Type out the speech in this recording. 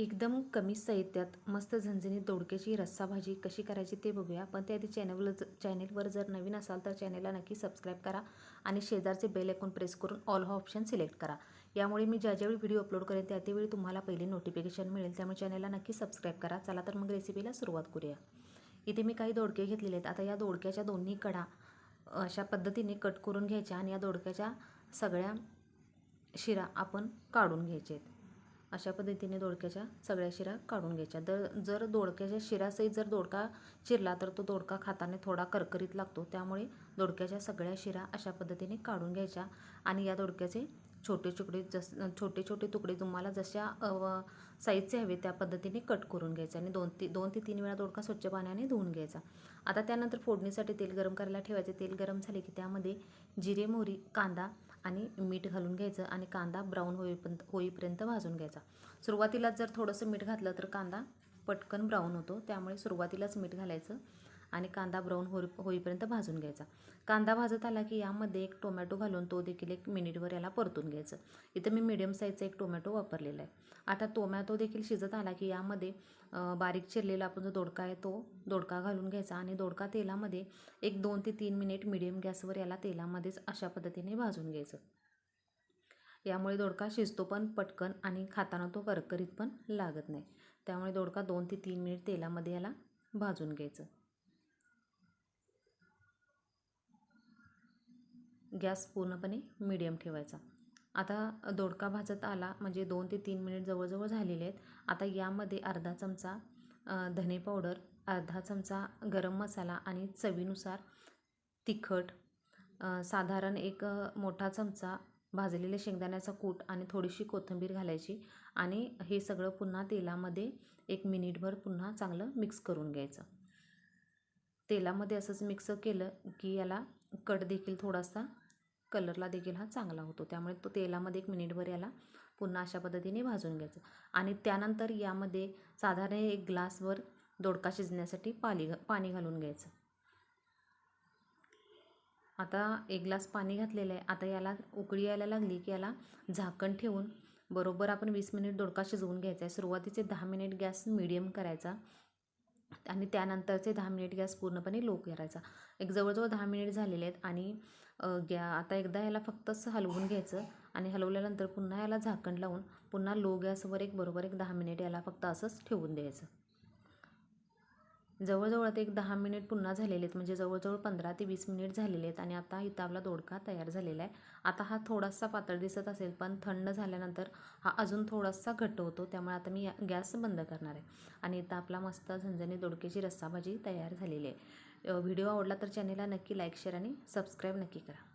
एकदम कमी साहित्यात मस्त झणझणीत दोडक्याची रस्सा भाजी कशी करायची ते बघूया. पण त्याआधी चॅनलवर ज चॅनेलवर जर नवीन असाल तर चॅनेलला नक्की सबस्क्राईब करा आणि शेजारचे बेल ऐकून प्रेस करून ऑल हा ऑप्शन सिलेक्ट करा. यामुळे मी ज्या ज्यावेळी व्हिडिओ अपलोड करेन त्या त्यावेळी तुम्हाला पहिले नोटिफिकेशन मिळेल. त्यामुळे चॅनेलला नक्की सबस्क्राईब करा. चला तर मग रेसिपीला सुरुवात करूया. इथे मी काही दोडके घेतलेले आहेत. आता या दोडक्याच्या दोन्ही कडा अशा पद्धतीने कट करून घ्यायच्या आणि या दोडक्याच्या सगळ्या शिरा आपण काढून घ्यायचे आहेत. अशा पद्धतीने दोडक्याच्या सगळ्या शिरा काढून घ्यायच्या. दर जर दोडक्याच्या शिरासहित जर दोडका चिरला तर तो दोडका खाताना थोडा करकरीत लागतो. त्यामुळे दोडक्याच्या सगळ्या शिरा अशा पद्धतीने काढून घ्यायच्या आणि या दोडक्याचे छोटे तुकडे जस छोटे छोटे तुकडे तुम्हाला जशा साईजचे हवे त्या पद्धतीने कट करून घ्यायचे आणि दोन ती दोन ते तीन वेळा दोडका स्वच्छ पाण्याने धुवून घ्यायचा. आता त्यानंतर फोडणीसाठी तेल गरम करायला ठेवायचे. तेल गरम झाले की त्यामध्ये जिरे मोहरी कांदा आणि मीठ घालून घ्यायचं आणि कांदा ब्राऊन होईपर्यंत होईपर्यंत भाजून घ्यायचा. सुरुवातीलाच जर थोडंसं मीठ घातलं तर कांदा पटकन ब्राऊन होतो. त्यामुळे सुरुवातीलाच मीठ घालायचं. आणि कांदा ब्राऊन होई होईपर्यंत भाजून घ्यायचा. कांदा भाजत आला की यामध्ये एक टोमॅटो घालून तो देखील एक मिनिटवर याला परतून घ्यायचं. इथं मी मिडियम साईजचा एक टोमॅटो वापरलेला आहे. आता टोमॅटो देखील शिजत आला की यामध्ये बारीक चिरलेला आपण जो दोडका आहे तो दोडका घालून घ्यायचा आणि दोडका तेलामध्ये एक दोन ते तीन मिनिट मिडियम गॅसवर याला तेलामध्येच अशा पद्धतीने भाजून घ्यायचं. यामुळे दोडका शिजतो पण पटकन आणि खाताना तो करकरीत पण लागत नाही. त्यामुळे दोडका दोन ते तीन मिनिट तेलामध्ये याला भाजून घ्यायचं. गॅस पूर्णपणे मिडियम ठेवायचा. आता दोडका भाजत आला म्हणजे दोन ते तीन मिनिट जवळजवळ झालेले आहेत. आता यामध्ये अर्धा चमचा धने पावडर अर्धा चमचा गरम मसाला आणि चवीनुसार तिखट साधारण एक मोठा चमचा भाजलेले शेंगदाण्याचा कूट आणि थोडीशी कोथिंबीर घालायची आणि हे सगळं पुन्हा तेलामध्ये एक मिनिटभर पुन्हा चांगलं मिक्स करून घ्यायचं. तेलामध्ये असंच मिक्स केलं की याला कट देखील थोडासा कलरला देखील हा चांगला होतो. त्यामुळे तो तेलामध्ये एक मिनिटभर याला पुन्हा अशा पद्धतीने भाजून घ्यायचं. आणि त्यानंतर यामध्ये साधारण एक ग्लासवर दोडका शिजण्यासाठी पाणी घ पाणी घालून घ्यायचं. आता एक ग्लास पाणी घातलेलं आहे. आता याला उकळी यायला लागली की याला झाकण ठेवून बरोबर आपण वीस मिनिट दोडका शिजवून घ्यायचा आहे. सुरुवातीचे दहा मिनिट गॅस मिडियम करायचा. आणि त्यानंतरचे दहा मिनिट गॅस पूर्णपणे लो करायचा. एक जवळजवळ दहा मिनिट झालेले आहेत आणि गॅ आता एकदा याला फक्तच हलवून घ्यायचं आणि हलवल्यानंतर पुन्हा याला झाकण लावून पुन्हा लो गॅसवर एक बरोबर एक दहा मिनिट याला फक्त असंच ठेवून द्यायचं. जवळजवळ आता एक दहा मिनिट पुन्हा झालेले आहेत. म्हणजे जवळजवळ पंधरा ते वीस मिनिट झालेले आहेत आणि आता इथं आपला दोडका तयार झालेला आहे. आता हा थोडासा पातळ दिसत असेल पण थंड झाल्यानंतर हा अजून थोडासा घट्ट होतो. त्यामुळे आता मी गॅस बंद करणार आहे. आणि इथं आपला मस्त झणझणी दोडक्याची रस्साभाजी तयार झालेली आहे. व्हिडिओ आवडला तर चॅनेलला नक्की लाईक शेअर आणि सबस्क्राईब नक्की करा.